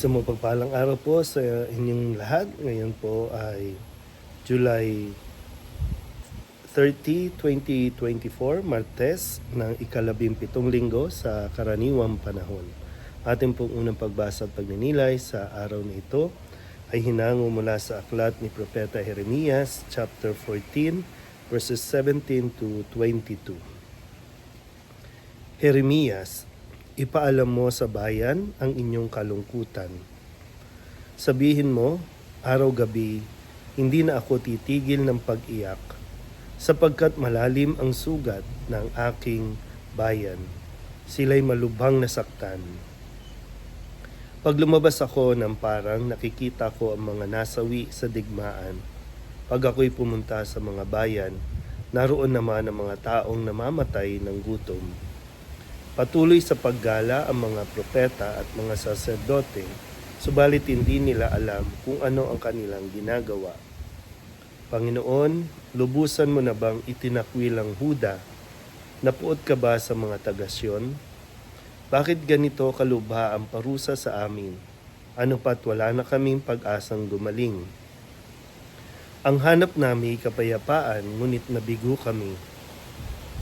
Isang mapagpalang araw po sa inyong lahat. Ngayon po ay July 30, 2024, Martes ng ikalabing pitong linggo sa karaniwang panahon. Ating pong unang pagbasa at pagninilay sa araw na ito ay hinango mula sa aklat ni Propeta Jeremias, chapter 14, verses 17 to 22. Jeremias, ipaalam mo sa bayan ang inyong kalungkutan. Sabihin mo, araw-gabi, hindi na ako titigil ng pag-iyak, sapagkat malalim ang sugat ng aking bayan. Sila'y malubhang nasaktan. Pag lumabas ako ng parang nakikita ko ang mga nasawi sa digmaan. Pag ako'y pumunta sa mga bayan, naroon naman ang mga taong namamatay ng gutom. Patuloy sa paggala ang mga propeta at mga saserdote, subalit hindi nila alam kung ano ang kanilang ginagawa. Panginoon, lubusan mo na bang itinakwil ang Huda? Napuot ka ba sa mga tagasyon? Bakit ganito kalubha ang parusa sa amin? Ano pat wala na kaming pag-asang gumaling? Ang hanap namin kapayapaan, ngunit nabigo kami.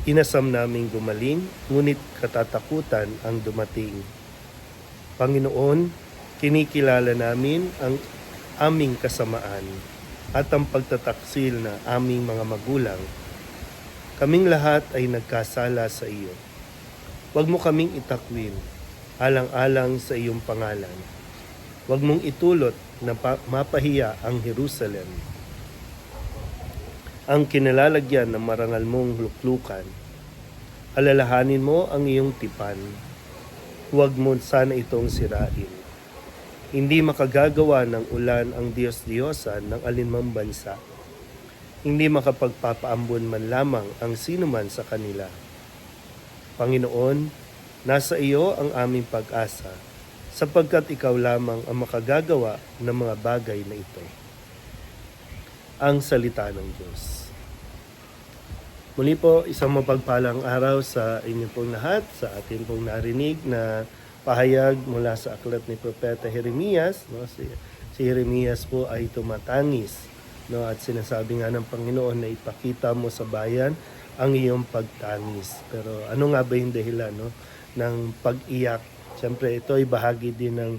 Inasam naming gumaling, ngunit katatakutan ang dumating. Panginoon, kinikilala namin ang aming kasamaan at ang pagtataksil na aming mga magulang. Kaming lahat ay nagkasala sa iyo. Huwag mo kaming itakwil, alang-alang sa iyong pangalan. Huwag mong itulot na pa- mapahiya ang Jerusalem. Ang kinalalagyan ng marangal mong luklukan. Alalahanin mo ang iyong tipan. Huwag mo sana itong sirain. Hindi makagagawa ng ulan ang Diyos-Diyosan ng alinmang bansa. Hindi makapagpapaambon man lamang ang sinuman sa kanila. Panginoon, nasa iyo ang aming pag-asa, sapagkat ikaw lamang ang makagagawa ng mga bagay na ito. Ang salita ng Diyos. Muli po, isang mapagpalang araw sa inyo pong lahat, sa atin pong narinig na pahayag mula sa aklat ni Propeta Jeremias. No? Si, si Jeremias po ay tumatangis no? at sinasabi nga ng Panginoon na ipakita mo sa bayan ang iyong pagtangis. Pero ano nga ba yung dahilan no? ng pag-iyak? Siyempre, ito ay bahagi din ng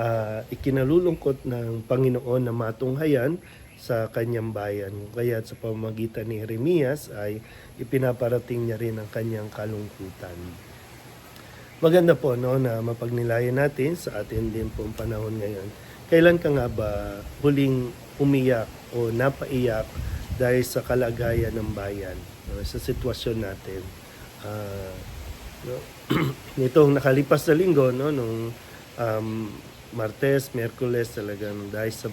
ah, ikinalulungkot ng Panginoon na matunghayan sa kanyang bayan. Kaya sa pamamagitan ni Jeremias ay ipinaparating niya rin ang kanyang kalungkutan. Maganda po no, na mapagnilayan natin sa atin din pong panahon ngayon. Kailan ka nga ba huling umiyak o napaiyak dahil sa kalagayan ng bayan, no, sa sitwasyon natin? Ah, no, nitong nakalipas na linggo, no, nung um, Martes, Merkules, talagang dahil sa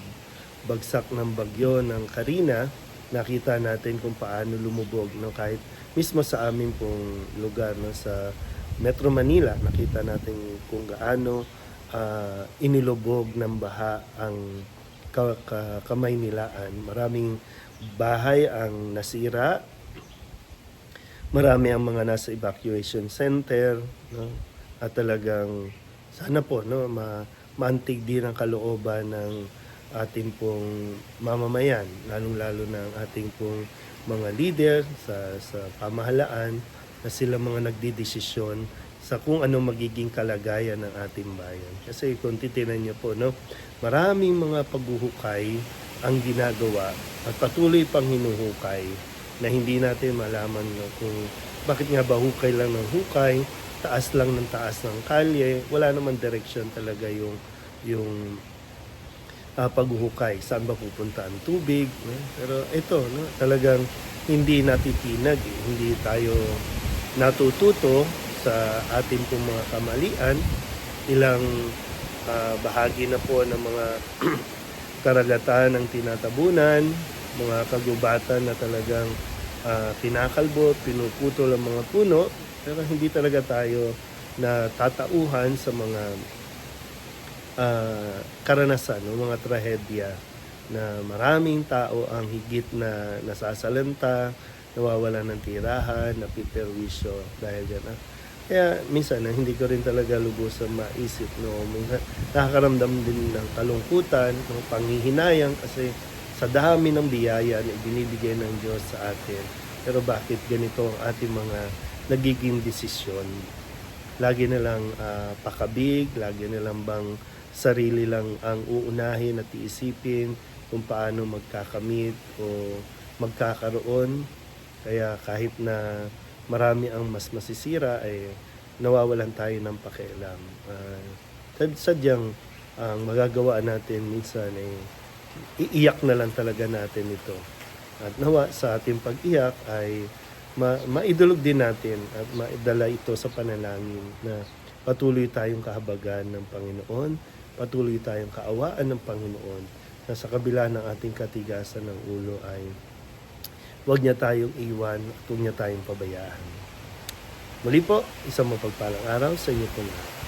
bagsak ng bagyo ng Karina, nakita natin kung paano lumubog no? Kahit mismo sa amin pong lugar no? Sa Metro Manila nakita natin kung gaano ah, inilubog ng baha ang ka, ka, Kamaynilaan maraming bahay ang nasira. Marami ang mga nasa evacuation center no? At talagang sana po no? Ma maantig din ang kalooban ng ating pong mamamayan, lalong-lalo ang ating pong mga leader sa, sa pamahalaan na sila mga nagdidesisyon sa kung ano magiging kalagayan ng ating bayan. Kasi kung titinan niyo po, no, maraming mga paghuhukay ang ginagawa at patuloy pang hinuhukay na hindi natin malaman no, kung bakit nga ba hukay lang ng hukay, taas lang ng taas ng kalye, wala naman direction talaga yung yung uh, paghuhukay, saan ba pupunta ang tubig. No? Pero ito, no, talagang hindi natitinag, eh. hindi tayo natututo sa ating pong mga kamalian. Ilang ah, bahagi na po ng mga karagatan ng tinatabunan, mga kagubatan na talagang ah, kinakalbot, pinuputol ang mga puno, pero hindi talaga tayo na tatauhan sa mga ah, karanasan, no, mga trahedya na maraming tao ang higit na nasasalanta, nawawala ng tirahan, napiperwisyo dahil dyan. ah. Kaya minsan na hindi ko rin talaga lubusang maisip no nakakaramdam din ng kalungkutan, ng panghihinayang kasi sa dami ng biyaya na ibinibigay ng Diyos sa atin. Pero bakit ganito ang ating mga nagiging desisyon? Lagi na lang ah, pakabig, lagi na lang bang sarili lang ang uunahin at iisipin kung paano magkakamit o magkakaroon. Kaya kahit na marami ang mas masisira ay nawawalan tayo ng pakialam. Uh, sad- sadyang ang magagawa natin minsan ay iiyak na lang talaga natin ito. At nawa sa ating pag-iyak ay ma- maidulog din natin at maidala ito sa panalangin na patuloy tayong kahabagan ng Panginoon, patuloy tayong kaawaan ng Panginoon na sa kabila ng ating katigasan ng ulo ay huwag niya tayong iwan at huwag niya tayong pabayaan. Muli po, isang mapagpalang araw sa inyo po lahat.